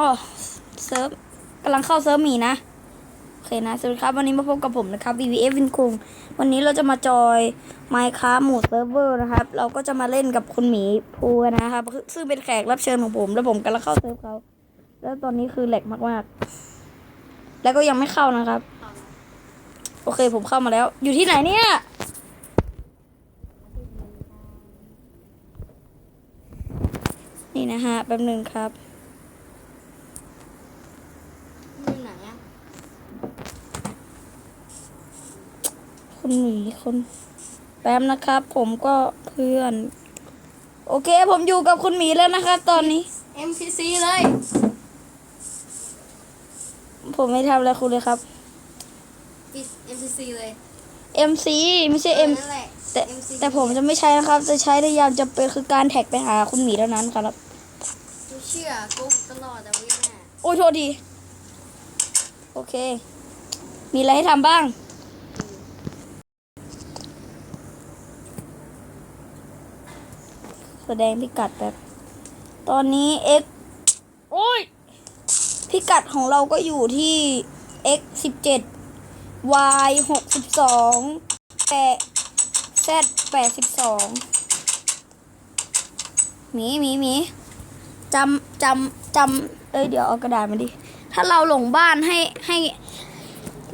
อ๋อเซิร์ฟกำลังเข้าเซิร์ฟหมีนะ โอเคนะ สวัสดีครับ วันนี้มาพบกับผมนะครับ VVF วินคุงวันนี้เราจะมาจอย Minecraft หมู่เซิร์ฟเวอร์นะครับ เราก็จะมาเล่นกับคุณหมีภูนะครับ ซึ่งเป็นแขกรับเชิญของผม แล้วผมกำลังเข้าเซิร์ฟเขา แล้วตอนนี้คือแหลกมากๆ แล้วก็ยังไม่เข้านะครับ โอเคผมเข้ามาแล้ว อยู่ที่ไหนเนี่ยนี่นะฮะแป๊บหนึ่งครับ อยู่ไหนอะ คุณหมีคนแป๊บนะครับ ผมก็เพื่อน โอเค ผมอยู่กับคุณหมีแล้วนะครับ ตอนนี้ MPC เลย ผมไม่ทำอะไรคุณเลยครับ ปิด MPC เลย MC ไม่ใช่ M นั่นแหละ แต่ MC แต่ผมจะไม่ใช้นะครับ จะใช้ในยามจะเป็นคือการแท็กไปหาคุณหมีเท่านั้นครับ กูเชื่อกูตลอดแต่วิ่งน่ะโอ้ยโทษทีโอเค มีอะไรให้ทำบ้าง แสดงพิกัดแบบ ตอนนี้ x โอ้ยพิกัดของเราก็อยู่ที่ x สิบเจ็ด y หกสิบสองแปด z แปดสิบสองหมีหมีหมีจำจำจำเอ้ยเดี๋ยวเอากระดาษมาดิ ถ้าเราหลงบ้านให้ให้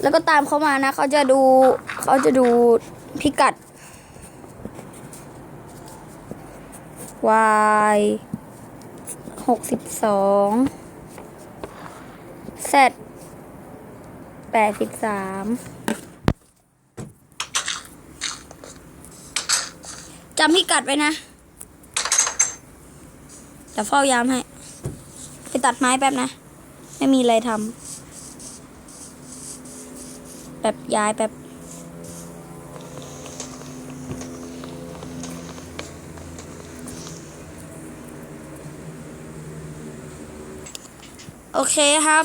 แล้วก็ตามเขามานะ เขาจะดู เขาจะดูพิกัด y หกสิบสอง z แปดสิบสามจำพิกัดไว้นะเดี๋ยวเฝ้ายามให้ ไปตัดไม้แป๊บนะ ไม่มีอะไรทำ แบบย้ายแบบ โอเคครับ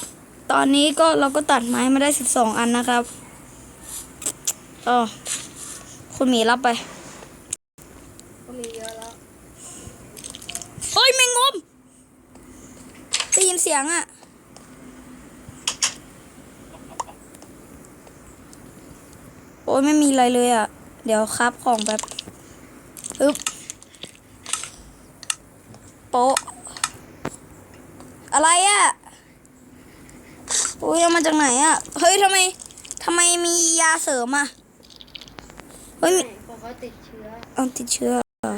ตอนนี้ก็เราก็ตัดไม้มาได้สิบสองอันนะครับอ๋อคุณหมีรับไปก็มีเยอะแล้วเฮ้ยแมงมุมได้ยินเสียงอะโอ้ยไม่มีอะไรเลยอะเดี๋ยวครับของแบบอึ๊บโปะอะไรอะโอ้ยเอามาจากไหนอะเฮ้ยทำไมทำไมมียาเสริมอะเฮ้ยมีไม่เพราะเขาติดเชื้อเอาติดเชื้อเหรอ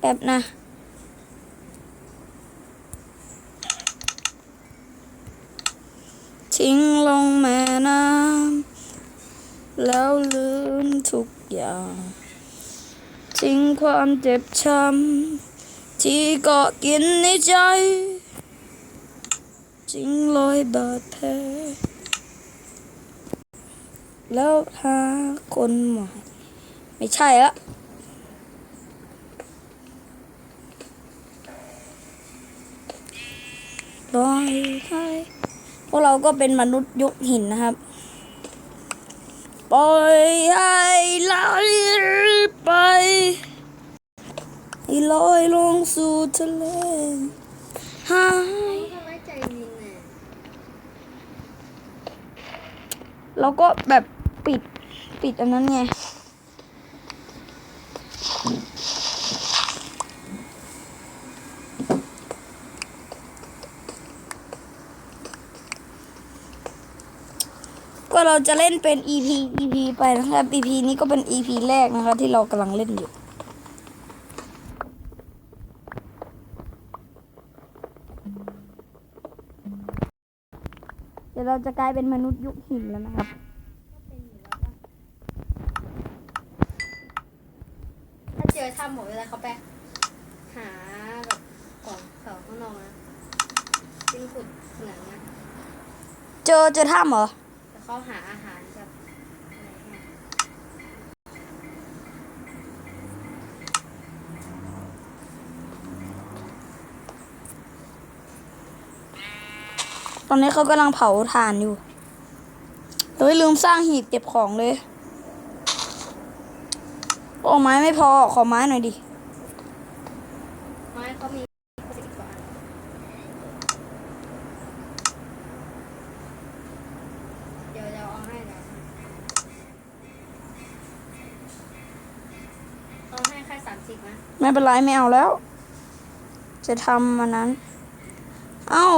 แป๊บนะทิ้งลงแม่น้ำแล้วลืมทุกอย่างทิ้งความเจ็บช้ำที่เกาะกินในใจ ทิ้งรอยบาดแผลแล้วหาคนใหม่ไม่ใช่ละลอยให้พวกเราก็เป็นมนุษย์ยุคหินนะครับ ปล่อยให้ไหลไปลอยลงสู่ทะเลหาย เขาไว้ใจยิงน่ะ เราก็แบบปิดปิดอันนั้นไง ก็เราจะเล่นเป็น EP EP ไปนะครับ EP นี้ก็เป็น EP แรกนะคะที่เรากำลังเล่นอยู่ ดี๋ยวเราจะกลายเป็นมนุษย์ยุคหินแล้วนะครับก็เป็นอยู่แล้วป่ะถ้าเจอถ้ำหมดเวลาเขาไปหาแบบของเขาข้างนอกนะเป็นขุดเหมืองนะ เจอเจอถ้ำเหรอแต่เขาหาอาหารกับอะไร ตอนนี้เขากำลังเผาถ่านอยู่เฮ้ยลืมสร้างหีบเก็บของเลยโอ้ไม้ไม่พอขอไม้หน่อยดิไม้ก็มีไม่เป็นไรไม่เอาแล้ว จะทำมันนั้น เอ้า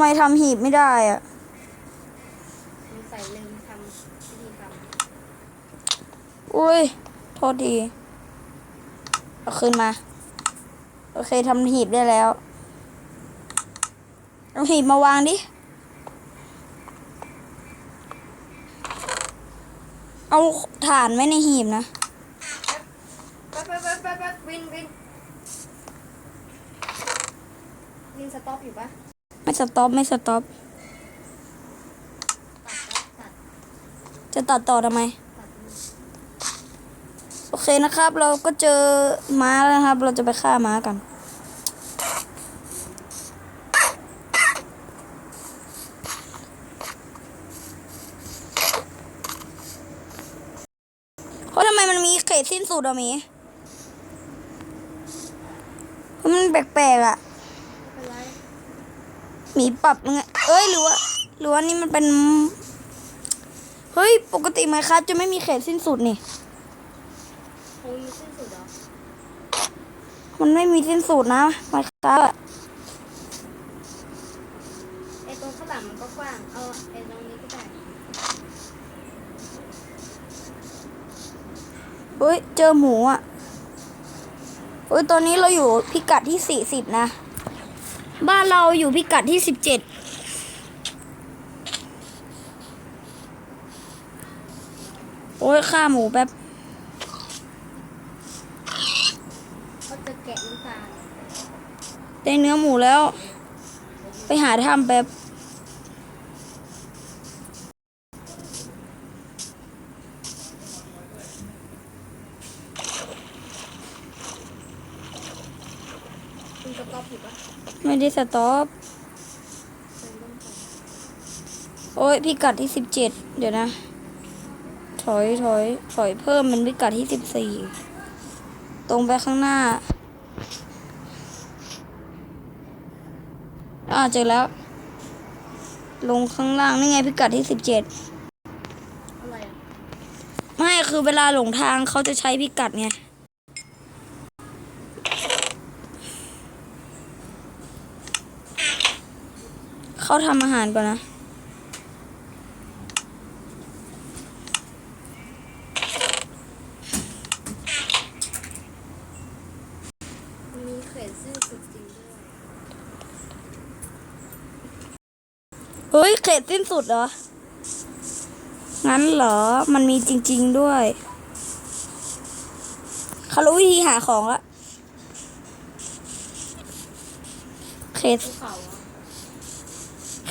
ไมทำหีบไม่ได้อะใส่ลืมทำวิธีทอุ้ย โทษทีเอาคืนมา โอเคทำหีบได้แล้วเอาหีบมาวางดิ เอาฐานไว้ในหีบนะำแป๊บแป๊บแป๊บแป๊บแป๊บวินวินวินสต็อปอยู่ปะ ไม่ สต็อปไม่สต็อปจะตัดต่อทำไม โอเคนะครับ เราก็เจอม้าแล้วนะครับ เราจะไปฆ่าม้ากันเพราะทำไมมันมีเขตสิ้นสุดอะมีเพราะมันแปลกๆอะไม่เป็นไรห มีปรับยังไง เอ้ยหรือว่าหรือว่านี่มันเป็น เฮ้ย ปกติไหมครับจะไม่มีเขตสิ้นสุดนี่คงมีสิ้นสุดเหรอมันไม่มีสิ้นสุดนะไหมครับไอ้ตรงข้างหลังมันก็กว้าง เอาไอ้ตรงนี้ก็ได้เฮ้ย เจอหมูอะเฮ้ย ตอนนี้เราอยู่พิกัดที่สี่สิบนะ บ้านเราอยู่พิกัดที่สิบเจ็ดโอ้ยฆ่าหมูแป๊บเขาจะแกะน้ำตาลได้เนื้อหมูแล้ว ไปหาทำแป๊บ สต็อปอยู่ปะไม่ได้สต็อปเดินลงไปโอ้ยพิกัดที่สิบเจ็ดเดี๋ยวนะ ถอยถอยถอยเพิ่มเป็นพิกัดที่สิบสี่ตรงไปข้างหน้าอ่าเจอแล้ว ลงข้างล่างนี่ไงพิกัดที่สิบเจ็ดอะไรอะไม่คือเวลาหลงทางเขาจะใช้พิกัดไง เขาทำอาหารก่อนนะมันมีเขตสิ้นสุดจริงด้วยเฮ้ยเขตสิ้นสุดเหรอ งั้นเหรอ มันมีจริง ๆด้วย เขารู้วิธีหาของละ เขต ภูเขาอะ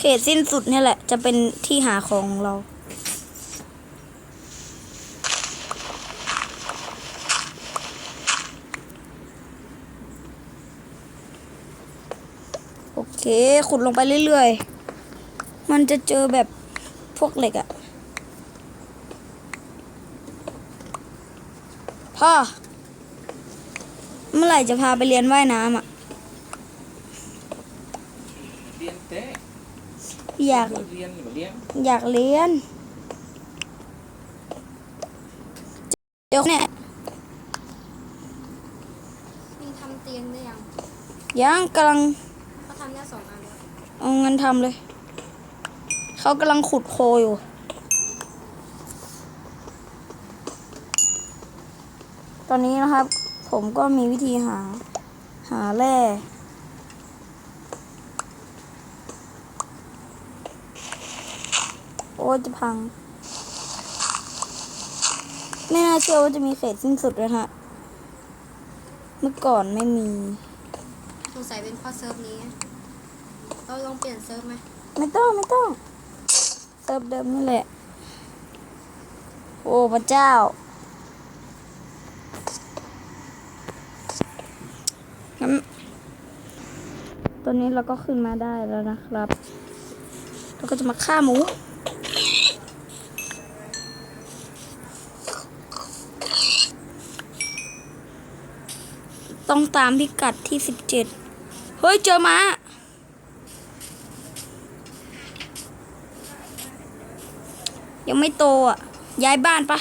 เขตสิ้นสุดนี่แหละ จะเป็นที่หาของของเรา โอเค ขุดลงไปเรื่อยๆ มันจะเจอแบบพวกเหล็กอะพ่อ เมื่อไหร่จะพาไปเรียนว่ายน้ำอะ เรียนเต้ อยากเรียนหรือเรียนอยากเรียนเดี๋ยวเนี่ยมีทำเตียงได้ยังยังกำลังเขาทำได้สองอันแล้วเอาเงินทำเลย เขากำลังขุดโคลอยู่ตอนนี้นะครับ ผมก็มีวิธีหา หาแร่ โอ้ยจะพัง ไม่น่าเชื่อว่าจะมีเขตสิ้นสุดเลยฮะ เมื่อก่อนไม่มีสงสัยเป็นเพ่อเซิร์ฟนี้ไงเราลองเปลี่ยนเซิร์ฟไหม ไม่ต้องไม่ต้อง เซิร์ฟเดิมนี่แหละ โอ้พระเจ้างั้นตอนนี้เราก็ขึ้นมาได้แล้วนะครับ เราก็จะมาฆ่าหมู ต้องตามพิกัดที่สิบเจ็ดเฮ้ย เจอมายังไม่โตอะ ย้ายบ้านปะ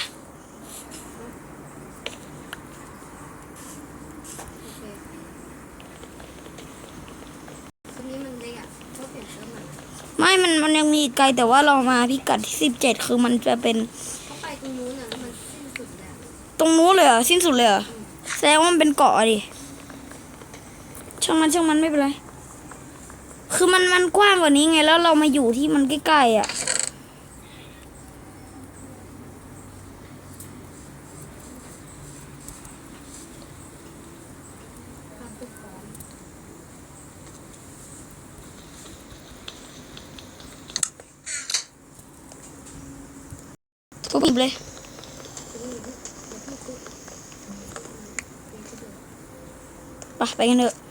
ไม่ มัน มันยังมีไกลแต่ว่าเรามาพิกัดที่สิบเจ็ดคือมันจะเป็น ตรงนู้นเลยเหรสิ้นสุดเลยเหรแสดงว่ามันเป็นเกาะดิ ช่างมันช่างมันไม่เป็นไร คือมันมันกว้างกว่านี้ไงแล้วเรามาอยู่ที่มันใกล้ๆอะทุบอีกเลยไปไปกันเถอะ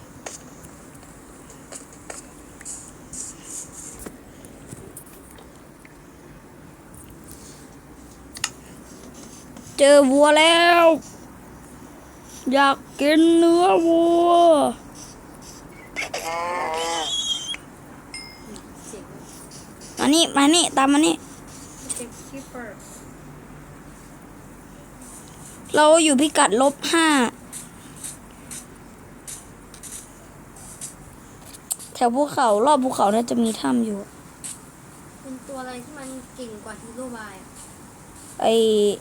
เจอวัวแล้ว อยากกินเนื้อวัว มานี่ มานี่ ตามมานี่เจ็บคีเปอร์เราอยู่พิกัดลบห้า แถวภูเขา รอบภูเขาน่าจะมีถ้ำอยู่ เป็นตัวอะไรที่มันเก่งกว่าฮีโร่บายอะ ไอ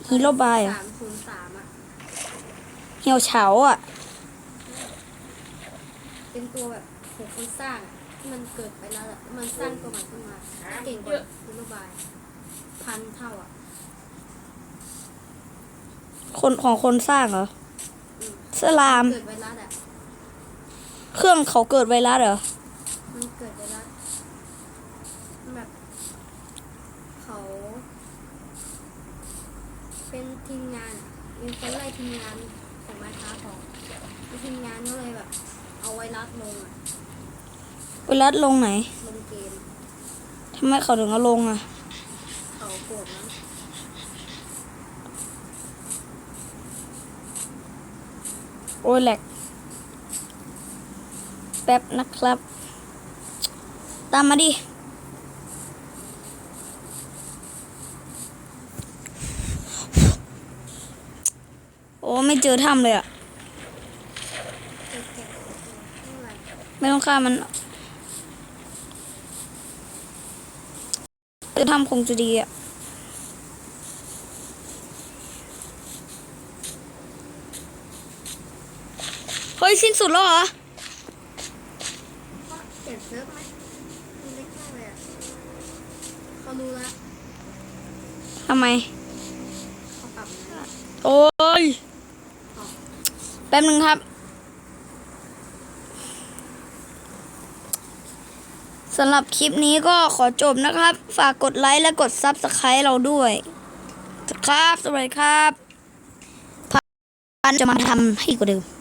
ฮีโร่บายอะสามศูนย์สามอะเหี่ยวเฉาอะ เป็นตัวแบบโหคนสร้างอะที่มันเกิดไปแล้วอะมันสร้างตัวใหม่ขึ้นมาเก่งกว่าฮีโร่บายพันเท่าอะคนของคนสร้างเหรอสลาม เกิดไวรัสอะ เครื่องเขาเกิดไวรัสเหรอ มันเกิดไวรัสมันแบบ เขา เป็นทีมงานอะ มีคนไล่ทีมงานของมาค้าของแล้วทีมงานก็เลยแบบ เอาไวรัสลงอะไวรัสลงไหนลงเกมทำไมเขาถึงเอาลงอะเขาโกรธมั้งโอ้ยแหลกแป๊บนะครับ ตามมาดิ อ้ไม่เจอถ้ำเลยอะเจ็บเจ็บไม่เป็นไรไม่ต้องฆ่ามันเจอถ้ำคงจะดีอะเฮ้ย สิ้นสุดแล้วเหรอก็เปลี่ยนเซิร์ฟไหมมันเล็กมากเลยอะเขารู้ละทำไม เขาปรับนะโอ้ยแป๊บนึงครับสำหรับคลิปนี้ก็ขอจบนะครับ ฝากกดไลค์และกด Subscribe เราด้วยครับ สวัสดีครับพันจะมาทำให้กว่าเดิม